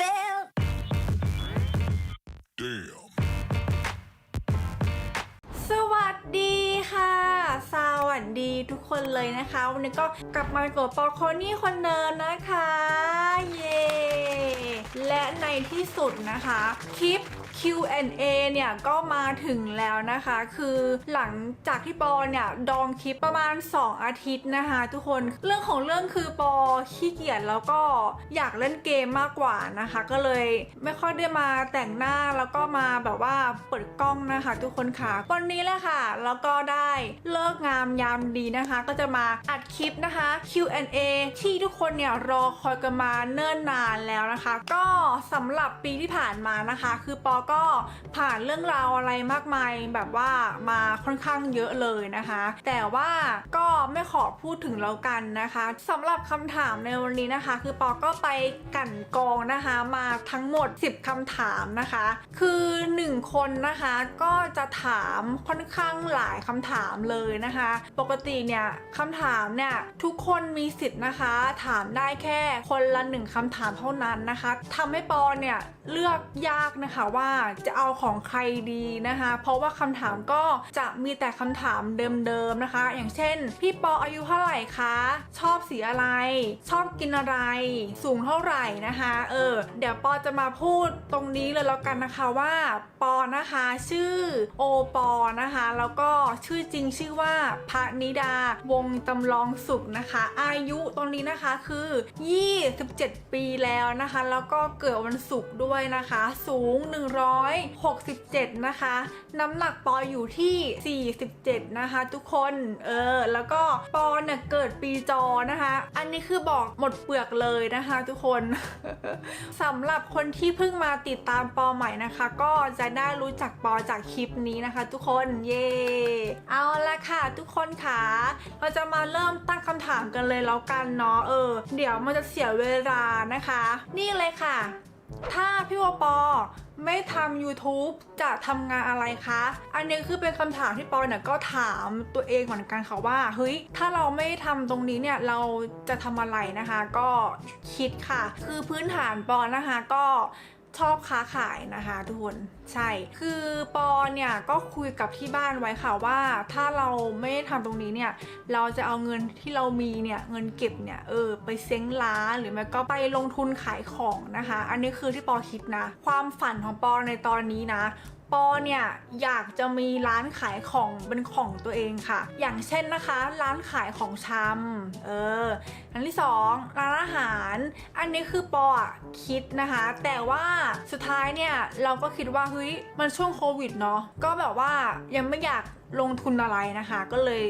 felt. Damn. สวัสดีค่ะ สวัสดีทุกคนเลยนะคะ วันนี้ก็กลับมากับปอโคนี่คนเดิมนะคะ เย้และในที่สุดนะคะ คลิป Q&A เนี่ยก็มาถึงแล้วนะคะ คือหลังจากที่ปอเนี่ยดองคลิปประมาณ 2 อาทิตย์นะคะ ทุกคนเรื่องของเรื่องคือปอขี้เกียจแล้วก็อยากเล่นเกมมากกว่านะคะ ก็เลยไม่ค่อยได้มาแต่งหน้าแล้วก็มาแบบว่าเปิดกล้องนะคะ ทุกคนค่ะวันนี้แหละค่ะ แล้วก็ได้เลิกงามยามดีนะคะ ก็จะมาอัดคลิปนะคะ Q&A ที่ทุกคนเนี่ยรอคอยกันมาเนิ่นนานแล้วนะคะ ก็สำหรับปีที่ผ่านมานะคะ คือปอก็ผ่านเรื่องราวอะไรมากมายแบบว่ามาค่อนข้างเยอะเลยนะคะ แต่ว่าก็ไม่ขอพูดถึงแล้วกันนะคะสำหรับคำถามในวันนี้นะคะ คือปอก็ไปกั่นกองนะคะมาทั้งหมด 10คำถามนะคะ คือ 1 คนนะคะก็จะถามค่อนข้างหลายคำถามเลยนะคะ ปกติเนี่ยคำถามเนี่ยทุกคนมีสิทธิ์นะคะ ถามได้แค่คนละหนึ่งคำถามเท่านั้นนะคะทำให้ปอเนี่ยเลือกยากนะคะว่าจะเอาของใครดีนะคะ เพราะว่าคำถามก็จะมีแต่คำถามเดิมๆนะคะ อย่างเช่น พี่ปออายุเท่าไหร่คะ ชอบสีอะไร ชอบกินอะไร สูงเท่าไหร่นะคะ เออ เดี๋ยวปอจะมาพูดตรงนี้เลยแล้วกันนะคะว่าปอนะคะชื่อโอปอนะคะ แล้วก็ชื่อจริงชื่อว่าพระนิดาวงตำลองสุขนะคะ อายุตรงนี้นะคะคือ 27 ปีแล้วนะคะ แล้วก็เกิดวันศุกร์ด้วยนะคะ สูง167 นะคะ น้ำหนักปออยู่ที่ 47 นะคะทุกคนเออแล้วก็ปอเนี่ยเกิดปีจอนะคะ อันนี้คือบอกหมดเปลือกเลยนะคะ ทุกคนสำหรับคนที่เพิ่งมาติดตามปอใหม่นะคะ ก็จะได้รู้จักปอจากคลิปนี้นะคะ ทุกคนเย่เอาละค่ะทุกคนค่ะเราจะมาเริ่มตั้งคำถามกันเลยแล้วกันเนาะเออ เดี๋ยวมันจะเสียเวลานะคะ นี่เลยค่ะ ถ้าพี่วปอไม่ทำ YouTube จะทำงานอะไรคะ อันนี้คือเป็นคำถามที่ปอเนี่ยก็ถามตัวเองเหมือนกันค่ะว่า เฮ้ย ถ้าเราไม่ทำตรงนี้เนี่ย เราจะทำอะไรนะคะ ก็คิดค่ะ คือพื้นฐานปอนะคะก็ ชอบค้าขายนะคะทุกคนใช่ คือปอเนี่ยก็คุยกับที่บ้านไว้ค่ะว่า ถ้าเราไม่ทำตรงนี้เนี่ย เราจะเอาเงินที่เรามีเนี่ยเงินเก็บเนี่ยเออไปเซ้งร้านหรือไม่ก็ไปลงทุนขายของนะคะ อันนี้คือที่ปอคิดนะ ความฝันของปอในตอนนี้นะ ปอเนี่ยอยากจะมีร้านขายของเป็นของตัวเองค่ะ อย่างเช่นนะคะ ร้านขายของชำเอออันที่สองร้านอาหาร อันนี้คือปอคิดนะคะ แต่ว่าสุดท้ายเนี่ยเราก็คิดว่าเฮ้ยมันช่วงโควิดเนาะก็แบบว่ายังไม่อยากลงทุนอะไรนะคะ ก็เลย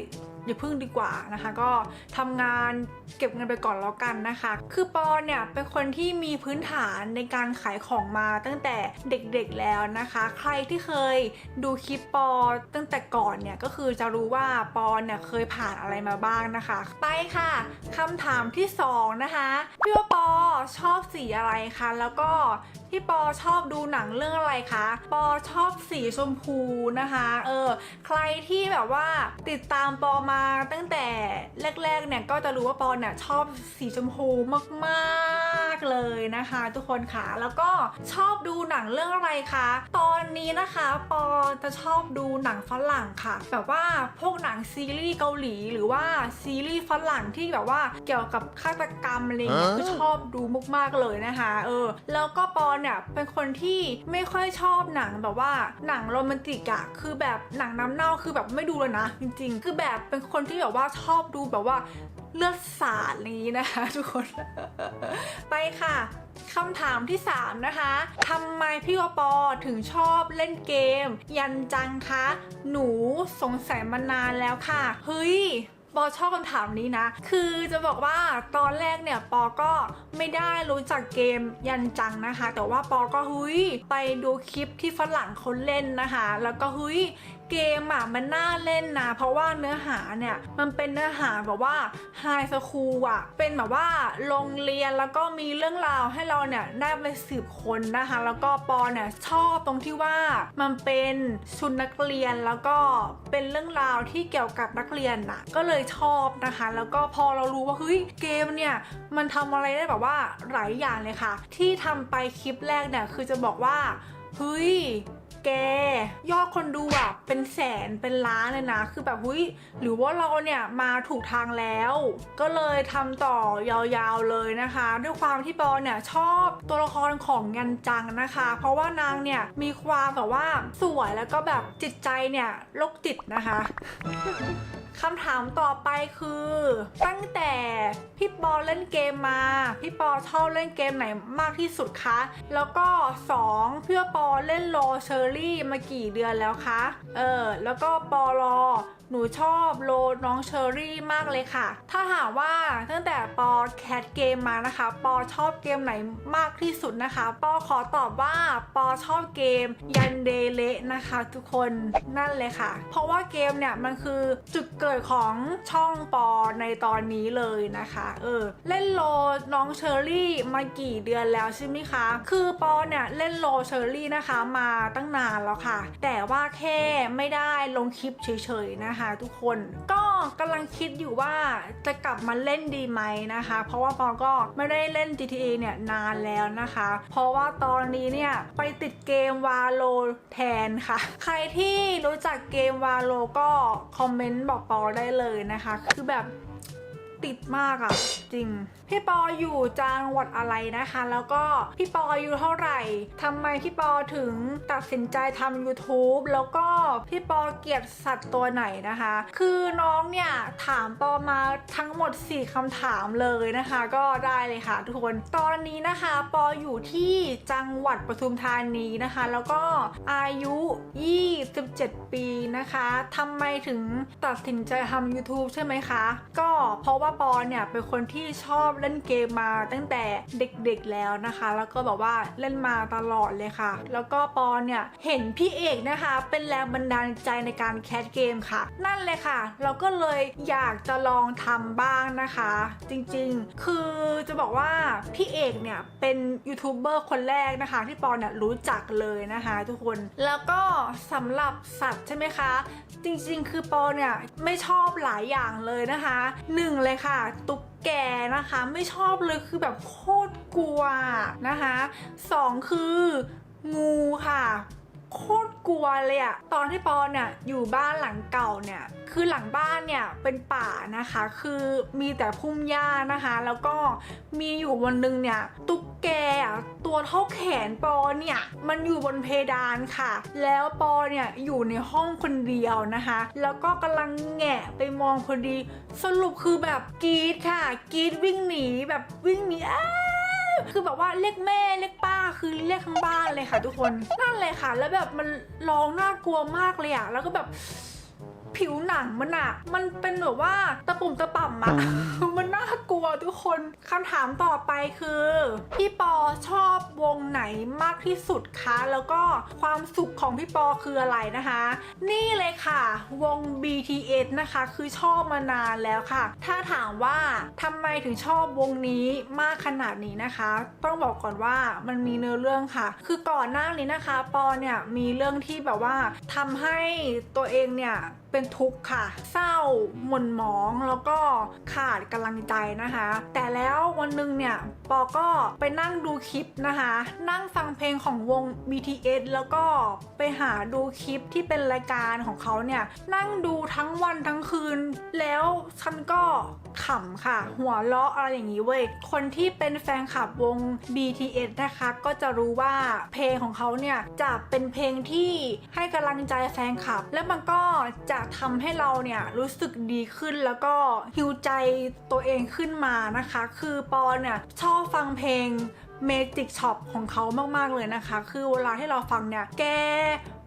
อย่าพึ่งดีกว่านะคะ ก็ทำงานเก็บเงินไปก่อนแล้วกันนะคะ คือปอเนี่ยเป็นคนที่มีพื้นฐานในการขายของมาตั้งแต่เด็กๆแล้วนะคะ ใครที่เคยดูคลิปปอตั้งแต่ก่อนเนี่ยก็คือจะรู้ว่าปอเนี่ยเคยผ่านอะไรมาบ้างนะคะ ไปค่ะคำถามที่สองนะคะพี่ว่าปอชอบสีอะไรคะแล้วก็พี่ปอชอบดูหนังเรื่องอะไรคะ ปอชอบสีชมพูนะคะ เออ ใครที่แบบว่าติดตามปอมาตั้งแต่แรกๆเนี่ยก็จะรู้ว่าปอเนี่ยชอบสีชมพูมากๆเลย นะคะ ทุกคนค่ะแล้วก็ชอบดูหนังเรื่องอะไรคะตอนนี้นะคะปอจะชอบดูหนังฝรั่งค่ะ แบบว่าพวกหนังซีรีส์เกาหลีหรือว่าซีรีส์ฝรั่งที่แบบว่าเกี่ยวกับฆาตกรรมอะไรอย่างเงี้ยฮะก็ชอบดูมากๆเลยนะคะ เออ แล้วก็ปอเนี่ยเป็นคนที่ไม่ค่อยชอบหนังแบบว่าหนังโรแมนติกอะคือแบบหนังน้ำเน่าคือแบบไม่ดูเลยนะ จริง ๆ คือแบบเป็นคนที่แบบว่าชอบดูแบบว่า เลือดสาดนี้นะคะทุกคน ไปค่ะคำถามที่ 3 นะคะทำไมพี่วปอถึงชอบเล่นเกม ยันจังคะ หนูสงสัยมานานแล้วค่ะ เฮ้ยปอชอบคำถามนี้นะ คือจะบอกว่าตอนแรกเนี่ยปอก็ไม่ได้รู้จักเกมยันจังนะคะ แต่ว่าปอก็หุยไปดูคลิปที่ฝรั่งเขาเล่นนะคะ แล้วก็หุย เกมอะมันน่าเล่นนะ เพราะว่าเนื้อหาเนี่ยมันเป็นเนื้อหาแบบว่าไฮสคูลอะเป็นแบบว่าโรงเรียนแล้วก็มีเรื่องราวให้เราเนี่ยได้ไปสืบค้นนะคะ แล้วก็ปอเนี่ยชอบตรงที่ว่ามันเป็นชุดนักเรียนแล้วก็เป็นเรื่องราวที่เกี่ยวกับนักเรียนน่ะก็เลยชอบนะคะ แล้วก็พอเรารู้ว่าเฮ้ยเกมเนี่ยมันทำอะไรได้แบบว่าหลายอย่างเลยค่ะ ที่ทำไปคลิปแรกเนี่ยคือจะบอกว่าเฮ้ย แก ยอดคนดูอะเป็นแสนเป็นล้านเลยนะ คือแบบหุ้ยหรือว่าเราเนี่ยมาถูกทางแล้ว ก็เลยทำต่อยาวๆเลยนะคะ ด้วยความที่ปอเนี่ยชอบตัวละครของยันจังนะคะ เพราะว่านางเนี่ยมีความแบบว่าสวยแล้วก็แบบจิตใจเนี่ยโรคจิตนะคะคำถามต่อไปคือ ตั้งแต่พี่ปอเล่นเกมมา พี่ปอชอบเล่นเกมไหนมากที่สุดคะ แล้วก็ 2 เพื่อปอเล่นโลเชอรี่มากี่เดือนแล้วคะ เออ แล้วก็ปอรอหนูชอบโลน้องเชอรี่มากเลยค่ะ ถ้าหากว่าตั้งแต่ปอแคทเกมมานะคะ ปอชอบเกมไหนมากที่สุดนะคะ ปอขอตอบว่าปอชอบเกมยันเดเลนะคะ ทุกคนนั่นเลยค่ะ เพราะว่าเกมเนี่ยมันคือจุดเกิดของช่องปอในตอนนี้เลยนะคะ เออ เล่นโลน้องเชอรี่มากี่เดือนแล้วใช่ไหมคะ คือปอเนี่ยเล่นโลเชอรี่นะคะมาตั้งนานแล้วค่ะ แต่ว่าแค่ไม่ได้ลงคลิปเฉยๆนะคะ ทุกคนก็กำลังคิดอยู่ว่าจะกลับมาเล่นดีไหมนะคะ เพราะว่าปอก็ไม่ได้เล่น GTA เนี่ยนานแล้วนะคะ เพราะว่าตอนนี้เนี่ยไปติดเกมวาโลแทนค่ะ ใครที่รู้จักเกมวาโลก็คอมเมนต์บอกปอได้เลยนะคะ คือแบบติดมากอะจริง พี่ปออยู่จังหวัดอะไรนะคะ แล้วก็พี่ปออายุเท่าไหร่ทำไมพี่ปอถึงตัดสินใจทำ YouTube แล้วก็พี่ปอเกลียดสัตว์ตัวไหนนะคะ คือน้องเนี่ยถามปอมาทั้งหมด 4คำถามเลยนะคะ ก็ได้เลยค่ะทุกคนตอนนี้นะคะปออยู่ที่จังหวัดปทุมธานีนะคะ แล้วก็อายุ 27 ปีนะคะทำไมถึงตัดสินใจทำ YouTube ใช่ไหมคะ ก็เพราะว่าปอเนี่ยเป็นคนที่ชอบเล่นเกมมาตั้งแต่เด็กๆแล้วนะคะ แล้วก็แบบว่าเล่นมาตลอดเลยค่ะ แล้วก็ปอเนี่ยเห็นพี่เอกนะคะ เป็นแรงบันดาลใจในการแคสเกมค่ะ นั่นเลยค่ะ เราก็เลยอยากจะลองทำบ้างนะคะ จริงๆ คือจะบอกว่าพี่เอกเนี่ยเป็นยูทูบเบอร์คนแรกนะคะที่ปอเนี่ยรู้จักเลยนะคะ ทุกคนแล้วก็สำหรับสัตว์ใช่ไหมคะ จริงๆ คือปอเนี่ยไม่ชอบหลายอย่างเลยนะคะหนึ่งเลยค่ะตุ๊ก แกนะคะไม่ชอบเลยคือแบบโคตรกลัวนะคะสองคืองูค่ะ โคตรกลัวเลยอะตอนที่ปอเนี่ยอยู่บ้านหลังเก่าเนี่ย คือหลังบ้านเนี่ยเป็นป่านะคะ คือมีแต่พุ่มหญ้านะคะ แล้วก็มีอยู่วันหนึงเนี่ยตุ๊กแกอะตัวเท่าแขนปอเนี่ย มันอยู่บนเพดานค่ะ แล้วปอเนี่ยอยู่ในห้องคนเดียวนะคะ แล้วก็กำลังแงะไปมองพอดี สรุปคือแบบกรีดค่ะกรีดวิ่งหนีแบบวิ่งหนีอ้า คือแบบว่าเรียกแม่เรียกป้าคือเรียกทั้งบ้านเลยค่ะ ทุกคนนั่นเลยค่ะ แล้วแบบมันร้องน่ากลัวมากเลยอะแล้วก็แบบ ผิวหนังมันอะมันเป็นแบบว่าตะปุ่มตะป่ำอะ มันน่ากลัวทุกคนคำถามต่อไปคือ พี่ปอชอบวงไหนมากที่สุดคะ แล้วก็ความสุขของพี่ปอคืออะไรนะคะ นี่เลยค่ะ วง BTS นะคะ คือชอบมานานแล้วค่ะ ถ้าถามว่าทำไมถึงชอบวงนี้มากขนาดนี้นะคะ ต้องบอกก่อนว่ามันมีเนื้อเรื่องค่ะ คือก่อนหน้านี้นะคะ ปอเนี่ยมีเรื่องที่แบบว่าทำให้ตัวเองเนี่ย เป็นทุกข์ค่ะ เศร้าหม่นหมองแล้วก็ขาดกำลังใจนะคะ แต่แล้ววันหนึงเนี่ยปอก็ไปนั่งดูคลิปนะคะ นั่งฟังเพลงของวง BTS แล้วก็ไปหาดูคลิปที่เป็นรายการของเขาเนี่ยนั่งดูทั้งวันทั้งคืน แล้วฉันก็ขำค่ะ หัวเราะอะไรอย่างนี้เว้ยคนที่เป็นแฟนคลับวง BTS นะคะ ก็จะรู้ว่าเพลงของเขาเนี่ยจะเป็นเพลงที่ให้กำลังใจแฟนคลับ และมันก็จะทำให้เราเนี่ยรู้สึกดีขึ้นแล้วก็ฮิวใจตัวเองขึ้นมานะคะ คือปอเนี่ยชอบฟังเพลง Magic Shop ของเขามาก ๆ เลยนะคะ คือเวลาที่เราฟังเนี่ย แก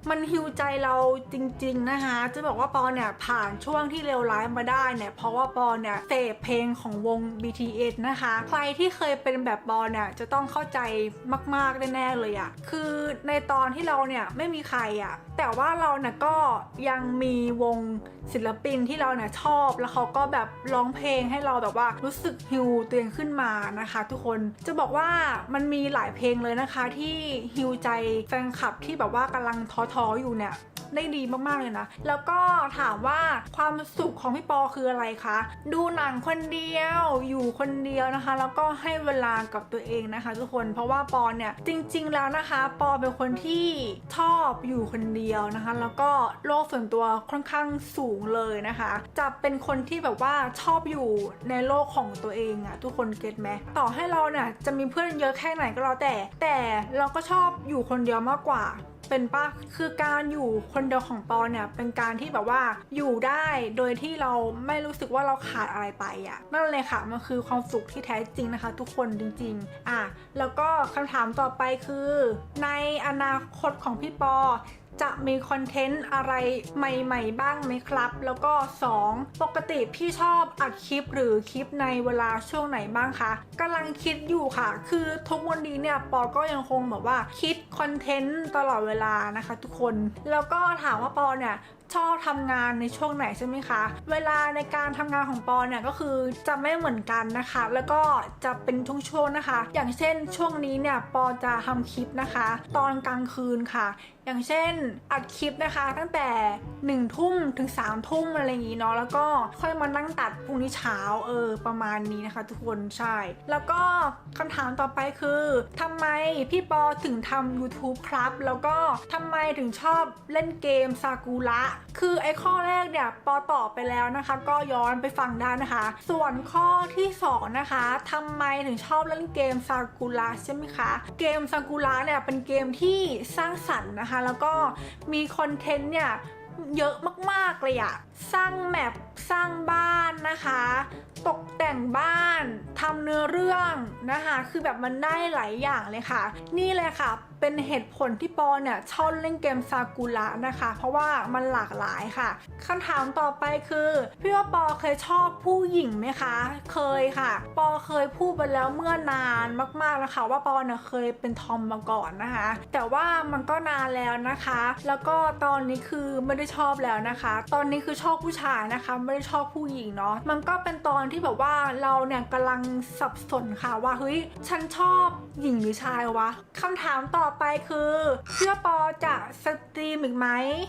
มันฮิวใจเราจริง ๆนะคะ จะบอกว่าปอเนี่ยผ่านช่วงที่เลวร้ายมาได้เนี่ยเพราะว่าปอเนี่ยเสพเพลงของวง BTS นะคะ ใครที่เคยเป็นแบบปอเนี่ยจะต้องเข้าใจมากๆแน่ๆเลยอะคือในตอนที่เราเนี่ยไม่มีใครอะแต่ว่าเราเนี่ยก็ยังมีวงศิลปินที่เราเนี่ยชอบแล้วเขาก็แบบร้องเพลงให้เราแบบว่ารู้สึกฮิวตัวเองขึ้นมานะคะ ทุกคนจะบอกว่ามันมีหลายเพลงเลยนะคะที่ฮิวใจแฟนคลับที่แบบว่ากำลังท้อๆอยู่เนี่ยได้ดีมากๆเลยนะ แล้วก็ถามว่าความสุขของพี่ปอคืออะไรคะ ดูหนังคนเดียว อยู่คนเดียวนะคะ แล้วก็ให้เวลากับตัวเองนะคะ ทุกคน เพราะว่าปอเนี่ยจริง ๆ แล้วนะคะ ปอเป็นคนที่ชอบอยู่คนเดียวนะคะ แล้วก็โลกส่วนตัวค่อนข้างสูงเลยนะคะ จะเป็นคนที่แบบว่าชอบอยู่ในโลกของตัวเองอะทุกคนเก็ตไหมต่อให้เราเนี่ยจะมีเพื่อนเยอะแค่ไหนก็แล้วแต่ แต่เราก็ชอบอยู่คนเดียวมากกว่า เป็นป้าคือการอยู่คนเดียวของปอเนี่ยเป็นการที่แบบว่าอยู่ได้โดยที่เราไม่รู้สึกว่าเราขาดอะไรไปอะ่ะนั่นเลยค่ะมันคือความสุขที่แท้จริงนะคะ ทุกคนจริง ๆ อะแล้วก็คำถามต่อไปคือ ในอนาคตของพี่ปอ จะมีคอนเทนต์อะไรใหม่ ๆ บ้างไหมครับ แล้วก็ 2 ปกติพี่ชอบอัดคลิปหรือคลิปในเวลาช่วงไหนบ้างคะกำลังคิดอยู่ค่ะ คือทุกวันนี้เนี่ยปอก็ยังคงแบบว่าคิดคอนเทนต์ตลอดเวลานะคะทุกคน แล้วก็ถามว่าปอเนี่ยชอบทำงานในช่วงไหนใช่ไหมคะ เวลาในการทำงานของปอเนี่ยก็คือจะไม่เหมือนกันนะคะ แล้วก็จะเป็นช่วงๆนะคะ อย่างเช่นช่วงนี้เนี่ยปอจะทำคลิปนะคะ ตอนกลางคืนค่ะ อย่างเช่นอัดคลิปนะคะตั้งแต่1นึ่ทุ่มถึง3ามทุ่มอะไรอย่างนี้เนาะแล้วก็ค่อยมานั่งตัดพรุ่งนี้เช้าเออประมาณนี้นะคะ ทุกคนใช่ แล้วก็คำถามต่อไปคือทำไมพี่ปอถึงทำ YouTube ครับ แล้วก็ทำไมถึงชอบเล่นเกมซากุระคือไอ้ข้อแรกเนี่ยปอตอบไปแล้วนะคะ ก็ย้อนไปฟังได้นะคะ ส่วนข้อที่สองนะคะทำไมถึงชอบเล่นเกมซากุระใช่ไหมคะเกมซากุระเนี่ยเป็นเกมที่สร้างสรรค์นะคะแล้วก็มีคอนเทนต์เนี่ยเยอะมากๆเลยอะสร้างแมปสร้างบ้านนะคะ ตกแต่งบ้านทำเนื้อเรื่องนะคะ คือแบบมันได้หลายอย่างเลยค่ะ นี่เลยค่ะ เป็นเหตุผลที่ปอเนี่ยชอบเล่นเกมซากุระนะคะ เพราะว่ามันหลากหลายค่ะคำถามต่อไปคือพี่ว่าปอเคยชอบผู้หญิงไหมคะ เคยค่ะ ปอเคยพูดไปแล้วเมื่อนานมากๆแล้วค่ะว่าปอเนี่ยเคยเป็นทอมมาก่อนนะคะ แต่ว่ามันก็นานแล้วนะคะ แล้วก็ตอนนี้คือไม่ได้ชอบแล้วนะคะ ตอนนี้คือชอบผู้ชายนะคะ ไม่ได้ชอบผู้หญิงเนาะมันก็เป็นตอนที่แบบว่าเราเนี่ยกำลังสับสนค่ะว่าเฮ้ยฉันชอบหญิงหรือชายวะคำถามต่อไปคือเพื่อปอจะสตรีมอีกไหม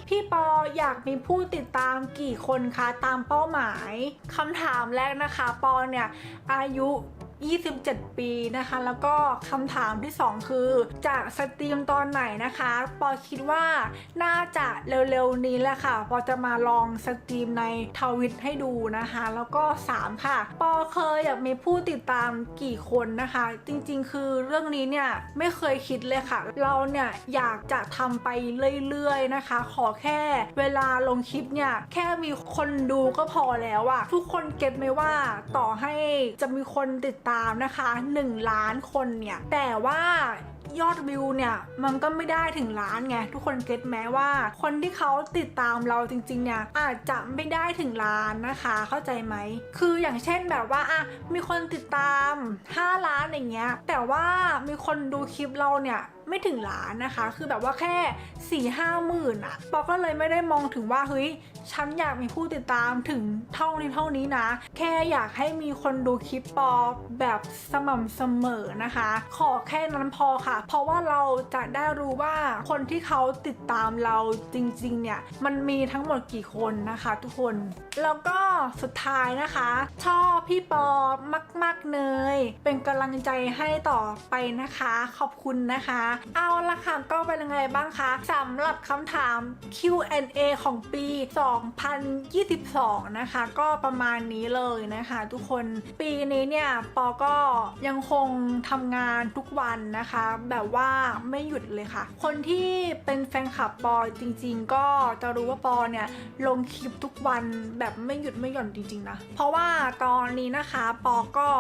พี่ปออยากมีผู้ติดตามกี่คนคะตามเป้าหมายคำถามแรกนะคะ ปอเนี่ยอายุ 27 ปีนะคะ แล้วก็คำถามที่ 2 คือจะสตรีมตอนไหนนะคะ ปอคิดว่าน่าจะเร็วๆนี้แหละค่ะ ปอจะมาลองสตรีมในทวิตให้ดูนะคะ แล้วก็ 3 ค่ะ ปอเคยอยากมีผู้ติดตามกี่คนนะคะ จริงๆ คือเรื่องนี้เนี่ยไม่เคยคิดเลยค่ะ เราเนี่ยอยากจะทำไปเรื่อยๆนะคะ ขอแค่เวลาลงคลิปเนี่ยแค่มีคนดูก็พอแล้วอะทุกคนเก็ตไหมว่าต่อให้จะมีคนติดตามนะคะ1ล้านคนเนี่ยแต่ว่ายอดวิวเนี่ยมันก็ไม่ได้ถึงล้านไงทุกคนเก็ตไหมว่า คนที่เขาติดตามเราจริงๆเนี่ยอาจจะไม่ได้ถึงล้านนะคะ เข้าใจไหมคืออย่างเช่นแบบว่าอะมีคนติดตาม 5 ล้านอย่างเงี้ยแต่ว่ามีคนดูคลิปเราเนี่ยไม่ถึงล้านนะคะ คือแบบว่าแค่4ี่ห้าหมื่นอะปอก็เลยไม่ได้มองถึงว่าเฮ้ย ฉันอยากมีผู้ติดตามถึงเท่านี้เท่านี้นะ แค่อยากให้มีคนดูคลิปปอแบบสม่ำเสมอนะคะ ขอแค่นั้นพอค่ะ เพราะว่าเราจะได้รู้ว่าคนที่เขาติดตามเราจริงๆเนี่ยมันมีทั้งหมดกี่คนนะคะ ทุกคน แล้วก็สุดท้ายนะคะ ชอบพี่ปอมากๆเลย เป็นกำลังใจให้ต่อไปนะคะ ขอบคุณนะคะ เอาละค่ะก็เป็นยังไงบ้างคะสำหรับคำถาม Q&A ของปี2022 นะคะ ก็ประมาณนี้เลยนะคะ ทุกคนปีนี้เนี่ยปอก็ยังคงทำงานทุกวันนะคะ แบบว่าไม่หยุดเลยค่ะ คนที่เป็นแฟนคลับปอจริง ๆ ก็จะรู้ว่าปอเนี่ยลงคลิปทุกวันแบบไม่หยุดไม่หย่อนจริงๆนะเพราะว่าตอนนี้นะคะปอก็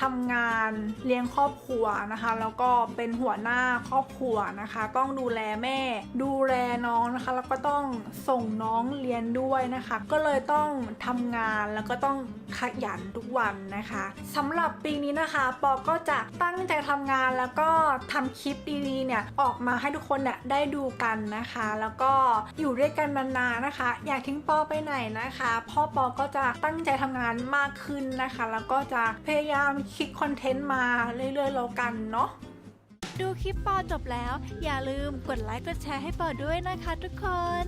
ทำงานเลี้ยงครอบครัวนะคะ แล้วก็เป็นหัวหน้าครอบครัวนะคะ ต้องดูแลแม่ ดูแลน้องนะคะ แล้วก็ต้องส่งน้องเรียนด้วยนะคะ ก็เลยต้องทำงานแล้วก็ต้องขยันทุกวันนะคะสำหรับปีนี้นะคะ ปอก็จะตั้งใจทำงานแล้วก็ทำคลิปดีๆเนี่ยออกมาให้ทุกคนเนี่ยได้ดูกันนะคะ แล้วก็อยู่ด้วยกันนานๆนะคะ อยากทิ้งปอไปไหนนะคะ พ่อปอก็จะตั้งใจทำงานมากขึ้นนะคะ แล้วก็จะพยายามคิดคอนเทนต์มาเรื่อยๆแล้วกันเนาะดูคลิปปอจบแล้ว อย่าลืมกดไลค์กดแชร์ให้ปอด้วยนะคะทุกคน